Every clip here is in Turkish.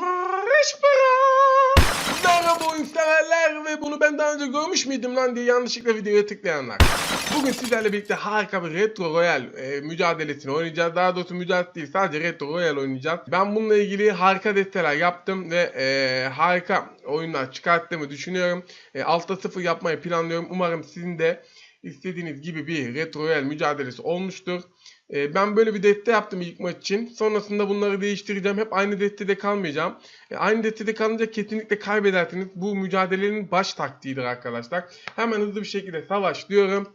Marş. Merhaba severler ve bunu ben daha önce görmüş müydüm lan diye yanlışlıkla videoya tıklayanlar. Bugün sizlerle birlikte harika bir Retro Royal e, mücadelesini oynayacağız. Daha doğrusu mücadele değil sadece Retro Royal oynayacağız. Ben bununla ilgili harika desteler yaptım ve e, harika oyunlar çıkarttığımı düşünüyorum. E, altta sıfır yapmayı planlıyorum. Umarım sizin de istediğiniz gibi bir Retro Royal mücadelesi olmuştur. E, ben böyle bir deste yaptım ilk maç için. Sonrasında bunları değiştireceğim. Hep aynı destede kalmayacağım. E, aynı destede kalınca kesinlikle kaybedersiniz. Bu mücadelenin baş taktiğidir arkadaşlar. Hemen hızlı bir şekilde savaş diyorum.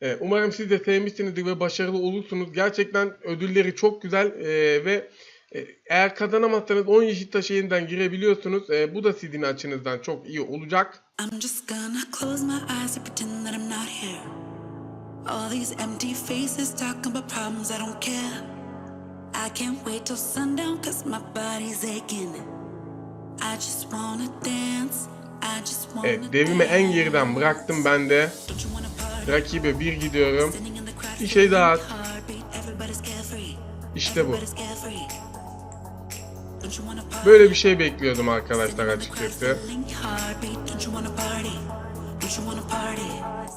E, umarım siz de sevmişsinizdir ve başarılı olursunuz. Gerçekten ödülleri çok güzel e, ve e, eğer kazanamazsanız 10 yeşil taşı yeniden girebiliyorsunuz. E, bu da sizin açınızdan çok iyi olacak. I'm just gonna close my eyes and pretend that I'm not here. All these empty faces talking about problems I don't care. I can't wait till sundown cause my body's aching. I just wanna dance. I just wanna Evet, devimi en geriden bıraktım ben de. Rakibe bir gidiyorum. Bir şey daha at. İşte bu. Böyle bir şey bekliyordum arkadaşlar açıkçası.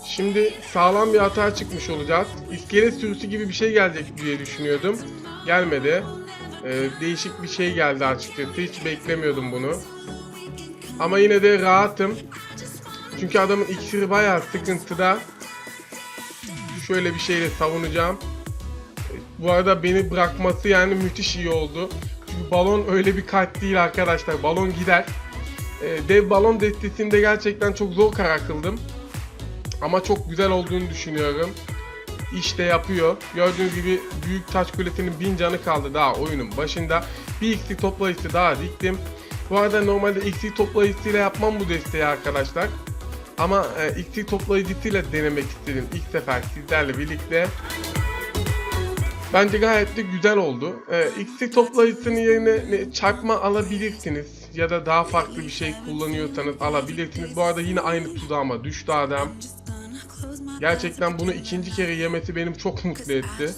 Şimdi sağlam bir hata çıkmış olacağız. İskelet sürüsü gibi bir şey gelecek diye düşünüyordum. Gelmedi. Ee, değişik bir şey geldi açıkçası. Hiç beklemiyordum bunu. Ama yine de rahatım. Çünkü adamın iksiri bayağı sıkıntıda. Şöyle bir şeyle savunacağım. Bu arada beni bırakması yani müthiş iyi oldu. Çünkü balon öyle bir kart değil arkadaşlar. Balon gider. Ee, dev balon destesinde gerçekten çok zor karar kıldım. Ama çok güzel olduğunu düşünüyorum. İşte yapıyor. Gördüğünüz gibi büyük taş kulesinin bin canı kaldı daha oyunun başında. Bir XP toplayıcısı daha diktim. Bu arada normalde XP toplayıcısıyla yapmam bu desteği arkadaşlar. Ama e, XP toplayıcısıyla denemek istedim ilk sefer sizlerle birlikte. Bence gayet de güzel oldu. E, XP toplayıcısının yerine ne, çarpma alabilirsiniz. Ya da daha farklı bir şey kullanıyorsanız alabilirsiniz. Bu arada yine aynı tuzağıma düştü adam. Gerçekten bunu ikinci kere yemesi benim çok mutlu etti.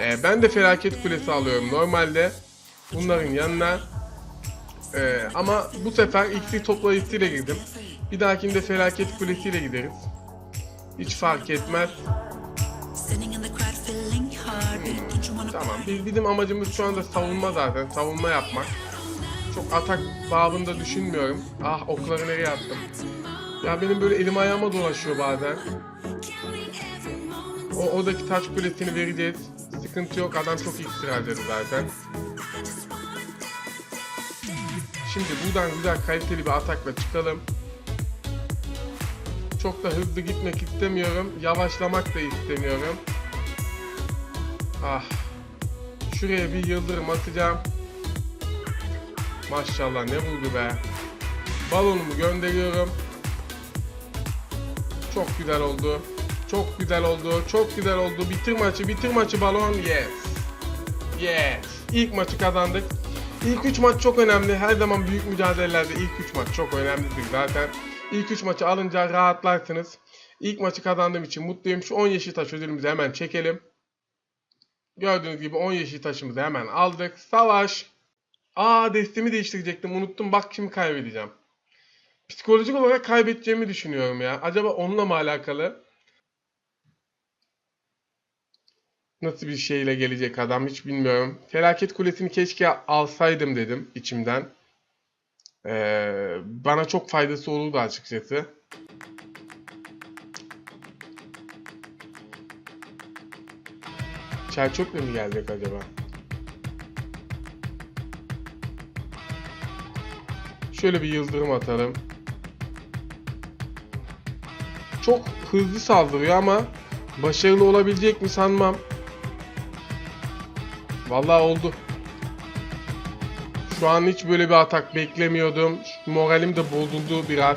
Ee, ben de felaket kulesi alıyorum normalde bunların yanına. Ee, ama bu sefer XP toplayıcısıyla girdim. Bir dahakinde felaket kulesiyle gideriz. Hiç fark etmez. Wanna Tamam. bizim amacımız şu anda savunma zaten. Savunma yapmak. Çok atak babında düşünmüyorum. Ah okları nereye attım. Ya benim böyle elim ayağıma dolaşıyor bazen. O oradaki taş kulesini vereceğiz. Sıkıntı yok. Adam çok iksir harcadı zaten. Şimdi buradan güzel kaliteli bir atakla çıkalım. Çok da hızlı gitmek istemiyorum. Yavaşlamak da istemiyorum. Ah. Şuraya bir yıldırım atacağım. Maşallah ne vurdu be. Balonumu gönderiyorum. Çok güzel oldu. Çok güzel oldu. Çok güzel oldu. Bitir maçı. Bitir maçı balon. Yes. Yes. İlk maçı kazandık. İlk 3 maç çok önemli. Her zaman büyük mücadelelerde ilk 3 maç çok önemlidir zaten. İlk 3 maçı alınca rahatlarsınız. İlk maçı kazandığım için mutluyum. Şu 10 yeşil taş ödülümüzü hemen çekelim. Gördüğünüz gibi 10 yeşil taşımızı hemen aldık. Savaş. Aa destemi değiştirecektim. Unuttum. Bak şimdi kaybedeceğim. Psikolojik olarak kaybedeceğimi düşünüyorum ya. Acaba onunla mı alakalı? Nasıl bir şeyle gelecek adam hiç bilmiyorum. Felaket kulesini keşke alsaydım dedim içimden. Ee, bana çok faydası olurdu açıkçası. Çerçöple mi gelecek acaba? Şöyle bir yıldırım atalım. Çok hızlı saldırıyor ama başarılı olabilecek mi sanmam. Vallahi oldu. Şu an hiç böyle bir atak beklemiyordum. Moralim de bozuldu biraz.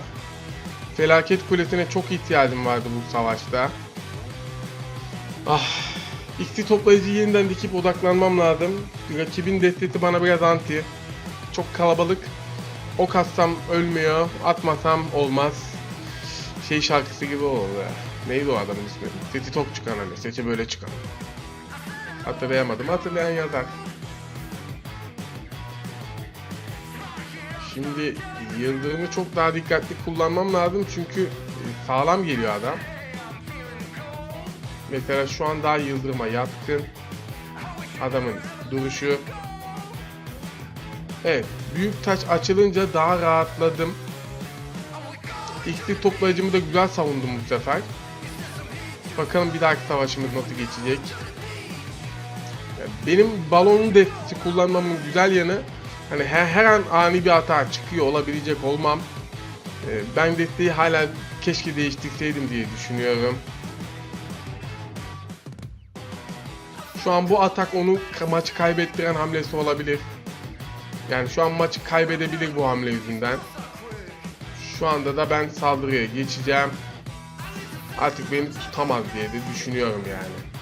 Felaket kulesine çok ihtiyacım vardı bu savaşta. Ah. XP toplayıcı yeniden dikip odaklanmam lazım. Rakibin destesi bana biraz anti. Çok kalabalık. Ok atsam ölmüyor, atmasam olmaz. Şey şarkısı gibi oldu ya. Neydi o adamın ismi? Seti tok çıkan hani, seti böyle çıkan. Hatırlayamadım, hatırlayan yazar. Şimdi yıldırımı çok daha dikkatli kullanmam lazım çünkü e, sağlam geliyor adam. Mesela şu an daha yıldırıma yatkın. Adamın duruşu Evet, büyük taç açılınca daha rahatladım. İksir toplayıcımı da güzel savundum bu sefer. Bakalım bir dahaki savaşımız nasıl geçecek. Benim balonun destesi kullanmamın güzel yanı hani her, her an ani bir hata çıkıyor olabilecek olmam. Ee, ben desteği hala keşke değiştirseydim diye düşünüyorum. Şu an bu atak onu maçı kaybettiren hamlesi olabilir. Yani şu an maçı kaybedebilir bu hamle yüzünden. Şu anda da ben saldırıya geçeceğim. Artık beni tutamaz diye de düşünüyorum yani.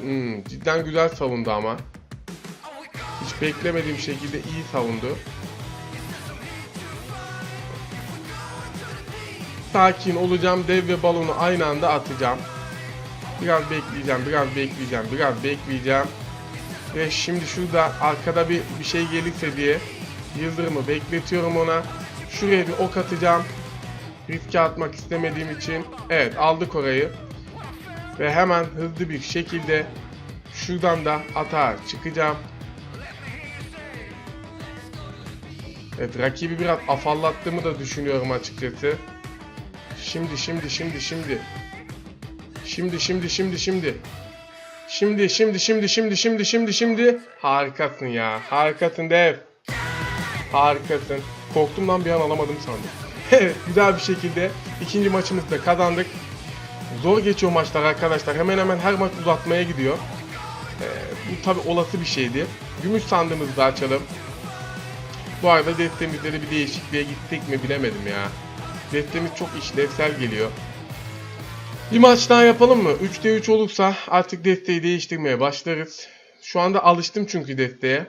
Hmm, cidden güzel savundu ama. Hiç beklemediğim şekilde iyi savundu. Sakin olacağım. Dev ve balonu aynı anda atacağım. Biraz bekleyeceğim, biraz bekleyeceğim, biraz bekleyeceğim. Ve şimdi şurada arkada bir, bir şey gelirse diye yıldırımı bekletiyorum ona. Şuraya bir ok atacağım. Riske atmak istemediğim için. Evet aldık orayı. Ve hemen hızlı bir şekilde şuradan da atağa çıkacağım. Evet rakibi biraz afallattığımı da düşünüyorum açıkçası. Şimdi şimdi şimdi şimdi. Şimdi şimdi şimdi şimdi. Şimdi şimdi şimdi şimdi şimdi şimdi şimdi. Harikasın ya. Harikasın dev. Harikasın. Korktum lan bir an alamadım sandım. Güzel bir şekilde ikinci maçımızı da kazandık. Zor geçiyor maçlar arkadaşlar. Hemen hemen her maç uzatmaya gidiyor. Ee, bu tabi olası bir şeydi. Gümüş sandığımızı da açalım. Bu arada destemizde de bir değişikliğe gittik mi bilemedim ya. Destemiz çok işlevsel geliyor. Bir maç daha yapalım mı? 3'te 3 olursa artık desteği değiştirmeye başlarız. Şu anda alıştım çünkü desteğe.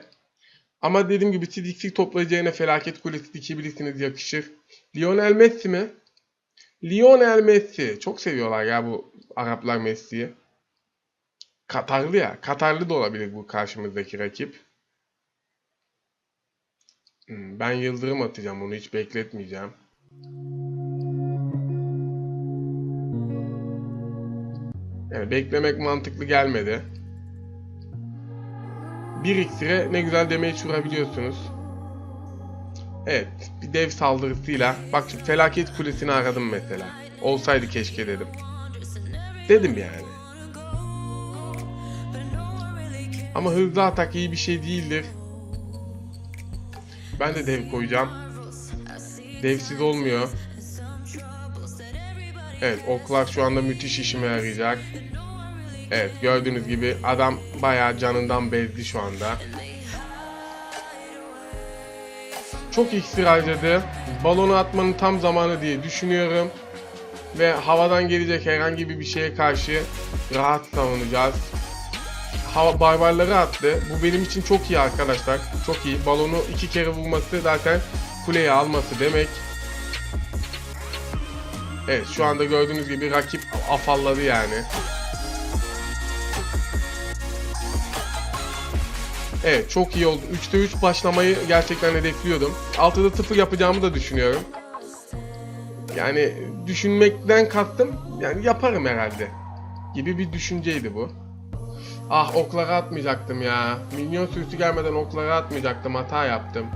Ama dediğim gibi siz iksir toplayacağına felaket kulesi dikebilirsiniz yakışır. Lionel Messi mi? Lionel Messi. Çok seviyorlar ya bu Araplar Messi'yi. Katarlı ya. Katarlı da olabilir bu karşımızdaki rakip. Hmm, Ben yıldırım atacağım. Bunu hiç bekletmeyeceğim. Yani beklemek mantıklı gelmedi. Bir iksire ne güzel demeyi vurabiliyorsunuz. Evet, bir dev saldırısıyla. Bak şu felaket kulesini aradım mesela. Olsaydı keşke dedim. Dedim yani. Ama hızlı atak iyi bir şey değildir. Ben de dev koyacağım. Devsiz olmuyor. Evet oklar şu anda müthiş işime yarayacak. Evet gördüğünüz gibi adam bayağı canından bezdi şu anda. Çok iksir harcadı. Balonu atmanın tam zamanı diye düşünüyorum. Ve havadan gelecek herhangi bir şeye karşı rahat savunacağız. Hava barbarları attı. Bu benim için çok iyi arkadaşlar. Çok iyi. Balonu iki kere vurması zaten kuleye alması demek. Evet şu anda gördüğünüz gibi rakip afalladı yani. Evet çok iyi oldu. 3'te 3 başlamayı gerçekten hedefliyordum. 6'da 0 yapacağımı da düşünüyorum. Yani düşünmekten kastım yani yaparım herhalde. Gibi bir düşünceydi bu. Ah oklara atmayacaktım ya. Minyon sürüsü gelmeden oklara atmayacaktım. Hata yaptım.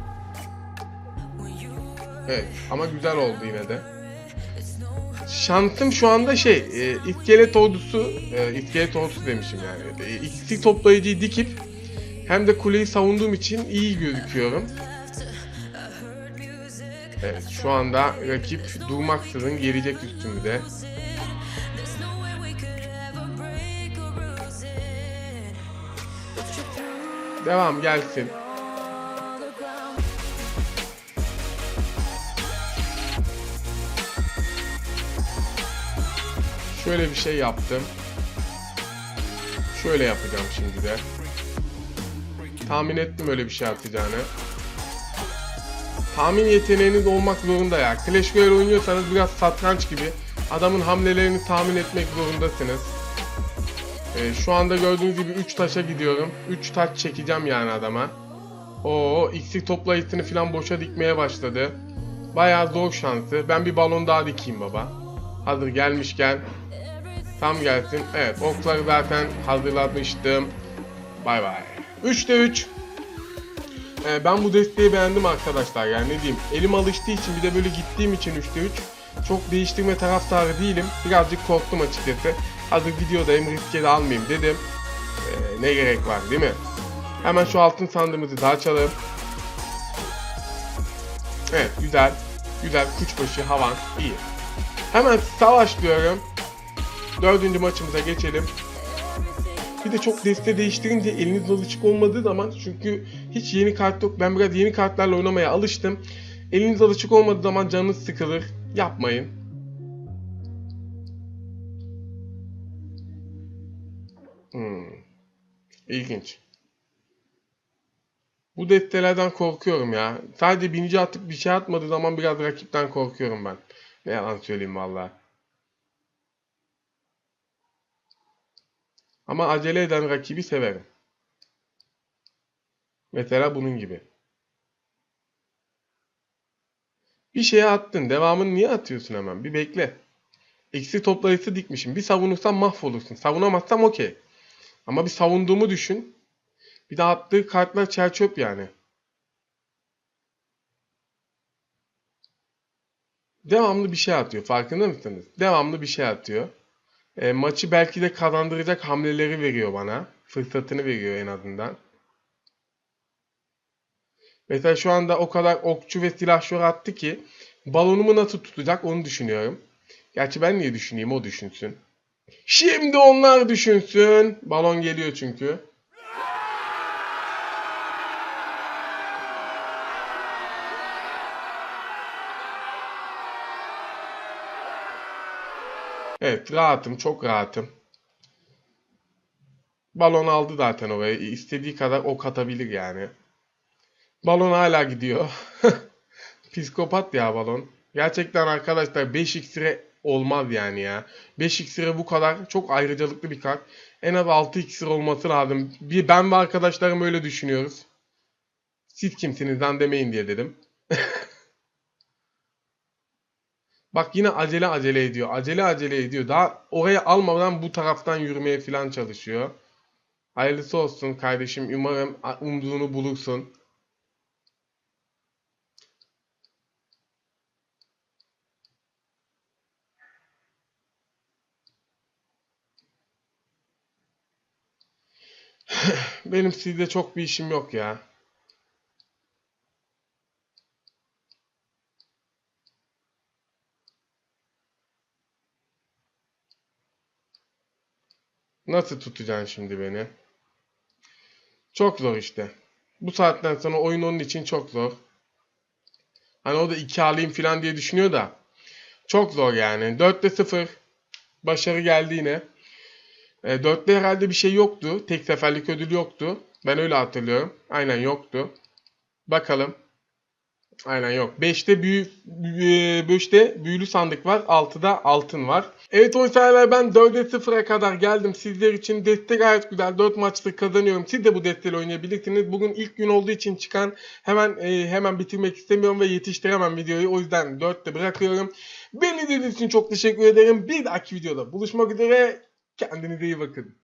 Evet ama güzel oldu yine de. Şansım şu anda şey, e, iskelet ordusu, e, iskelet ordusu demişim yani. E, iksir toplayıcıyı dikip hem de kuleyi savunduğum için iyi gözüküyorum. Evet şu anda rakip durmaksızın gelecek üstümüze. Devam gelsin. Şöyle bir şey yaptım. Şöyle yapacağım şimdi de. Tahmin ettim öyle bir şey atacağını. Tahmin yeteneğiniz olmak zorunda ya. Clash Royale oynuyorsanız biraz satranç gibi Adamın hamlelerini tahmin etmek zorundasınız. Ee, şu anda gördüğünüz gibi 3 taşa gidiyorum. 3 taş çekeceğim yani adama. Oo, iksir toplayıcısını falan boşa dikmeye başladı. Bayağı zor şansı. Ben bir balon daha dikeyim baba. Hazır gelmişken. Tam gelsin. Evet okları zaten hazırlamıştım. Bay bay. 3'te 3. Ee, ben bu desteği beğendim arkadaşlar yani ne diyeyim. Elim alıştığı için bir de böyle gittiğim için 3'te 3. Çok değiştirme taraftarı değilim. Birazcık korktum açıkçası. Hazır videodayım riske de almayayım dedim. Ee, ne gerek var değil mi? Hemen şu altın sandığımızı da açalım. Evet güzel. Güzel kuşbaşı havan iyi. Hemen savaş diyorum. Dördüncü maçımıza geçelim. Bir de çok deste değiştirince eliniz alışık olmadığı zaman çünkü hiç yeni kart yok. Ben biraz yeni kartlarla oynamaya alıştım. Eliniz alışık olmadığı zaman canınız sıkılır. Yapmayın. Hmm. İlginç. Bu destelerden korkuyorum ya. Sadece binici atıp bir şey atmadığı zaman biraz rakipten korkuyorum ben. Ne yalan söyleyeyim vallahi. Ama acele eden rakibi severim. Mesela bunun gibi. Bir şeye attın. Devamını niye atıyorsun hemen? Bir bekle. Eksi toplayıcısı dikmişim. Bir savunursan mahvolursun. Savunamazsam okey. Ama bir savunduğumu düşün. Bir de attığı kartlar çerçöp yani. Devamlı bir şey atıyor. Farkında mısınız? Devamlı bir şey atıyor. E, maçı belki de kazandıracak hamleleri veriyor bana. Fırsatını veriyor en azından. Mesela şu anda o kadar okçu ve silahşör attı ki balonumu nasıl tutacak onu düşünüyorum. Gerçi ben niye düşüneyim o düşünsün. Şimdi onlar düşünsün. Balon geliyor çünkü. Evet rahatım çok rahatım. Balon aldı zaten oraya. İstediği kadar ok atabilir yani. Balon hala gidiyor. Psikopat ya balon. Gerçekten arkadaşlar 5 iksire olmaz yani ya. 5 iksire bu kadar çok ayrıcalıklı bir kart. En az 6 iksir olması lazım. Bir ben ve arkadaşlarım öyle düşünüyoruz. Siz kimsiniz lan demeyin diye dedim. Bak yine acele acele ediyor. Acele acele ediyor. Daha oraya almadan bu taraftan yürümeye falan çalışıyor. Hayırlısı olsun kardeşim. Umarım umduğunu bulursun. Benim sizde çok bir işim yok ya. Nasıl tutacaksın şimdi beni? Çok zor işte. Bu saatten sonra oyun onun için çok zor. Hani o da iki alayım falan diye düşünüyor da. Çok zor yani. 4'te 0. Başarı geldi yine. E, 4'te herhalde bir şey yoktu. Tek seferlik ödül yoktu. Ben öyle hatırlıyorum. Aynen yoktu. Bakalım. Aynen yok. 5'te büyü, büyü 5'te büyülü sandık var. 6'da altın var. Evet oyuncular ben 4'e 0'a kadar geldim. Sizler için destek gayet güzel. 4 maçta kazanıyorum. Siz de bu desteğiyle oynayabilirsiniz. Bugün ilk gün olduğu için çıkan hemen e, hemen bitirmek istemiyorum ve yetiştiremem videoyu. O yüzden 4'te bırakıyorum. Beni izlediğiniz için çok teşekkür ederim. Bir dahaki videoda buluşmak üzere. Kendinize iyi bakın.